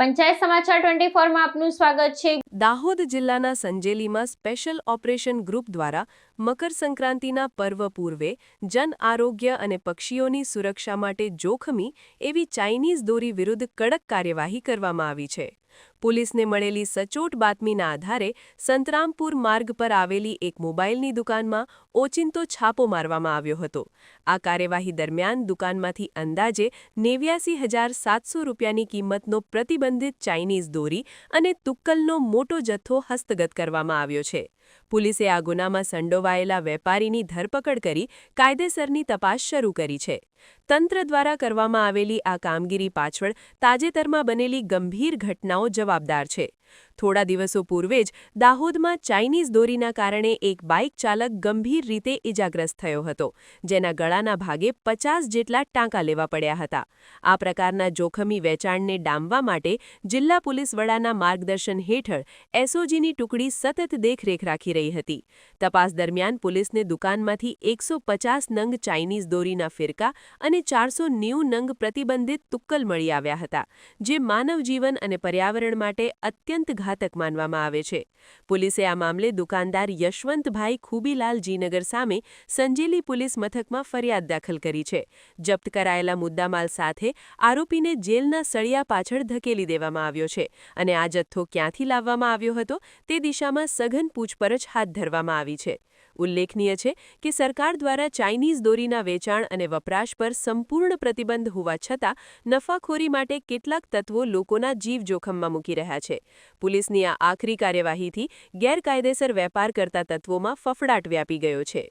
પંચાયત સમાચાર ટ્વેન્ટી ફોરમાં આપનું સ્વાગત છે. દાહોદ જિલ્લાના સંજેલીમાં સ્પેશિયલ ઓપરેશન ગ્રુપ દ્વારા મકર સંક્રાંતિના પર્વ પૂર્વે જન આરોગ્ય અને પક્ષીઓની સુરક્ષા માટે જોખમી એવી ચાઇનીઝ દોરી વિરુદ્ધ કડક કાર્યવાહી કરવામાં આવી છે. પોલીસને મળેલી સચોટ બાતમીના આધારે સંતરામપુર માર્ગ પર આવેલી એક મોબાઈલની દુકાનમાં ઓચિંતો છાપો મારવામાં આવ્યો હતો. આ કાર્યવાહી દરમિયાન દુકાનમાંથી અંદાજે નેવ્યાસી હજાર સાતસો રૂપિયાની કિંમતનો પ્રતિબંધિત ચાઇનીઝ દોરી અને તુક્કલનો મોટો જથ્થો હસ્તગત કરવામાં આવ્યો છે. પોલીસે આ ગુનામાં સંડોવાયેલા વેપારીની ધરપકડ કરી કાયદેસરની તપાસ શરૂ કરી છે. તંત્ર દ્વારા કરવામાં આવેલી આ કામગીરી પાછળ તાજેતરમાં બનેલી ગંભીર ઘટનાઓ જવાબદાર છે. થોડા દિવસો પૂર્વે જ દાહોદમાં ચાઇનીઝ દોરીના કારણે એક બાઇક ચાલક ગંભીર રીતે ઇજાગ્રસ્ત થયો હતો, જેના ગળાના ભાગે પચાસ જેટલા ટાંકા લેવા પડ્યા હતા. આ પ્રકારના જોખમી વેચાણને ડામવા માટે જિલ્લા પોલીસ વડાના માર્ગદર્શન હેઠળ એસઓજીની ટુકડી સતત દેખરેખ રાખી રહી હતી. તપાસ દરમિયાન પોલીસને દુકાનમાંથી એકસો નંગ ચાઇનીઝ દોરીના ફિરકા અને ચારસો ન્યૂ નંગ પ્રતિબંધિત તુક્કલ મળી આવ્યા હતા, જે માનવ જીવન અને પર્યાવરણ માટે અત્યંત ઘાતક માનવામાં આવે છે. પોલીસે આ મામલે દુકાનદાર યશવંતભાઈ ખૂબીલાલ જીનગર સામે સંજેલી પોલીસ મથકમાં ફરિયાદ દાખલ કરી છે. જપ્ત કરાયેલા મુદ્દામાલ સાથે આરોપીને જેલના સળિયા પાછળ ધકેલી દેવામાં આવ્યો છે અને આ જથ્થો ક્યાંથી લાવવામાં આવ્યો હતો તે દિશામાં સઘન પૂછપરછ હાથ ધરવામાં આવી છે. ઉલ્લેખનીય છે કે સરકાર દ્વારા ચાઇનીઝ દોરીના વેચાણ અને વપરાશ પર સંપૂર્ણ પ્રતિબંધ હોવા છતાં નફાખોરી માટે કેટલાક તત્વો લોકોના જીવ જોખમમાં મૂકી રહ્યા છે. પોલીસની આ આખરી કાર્યવાહીથી ગેરકાયદેસર વેપાર કરતા તત્વોમાં ફફડાટ વ્યાપી ગયો છે.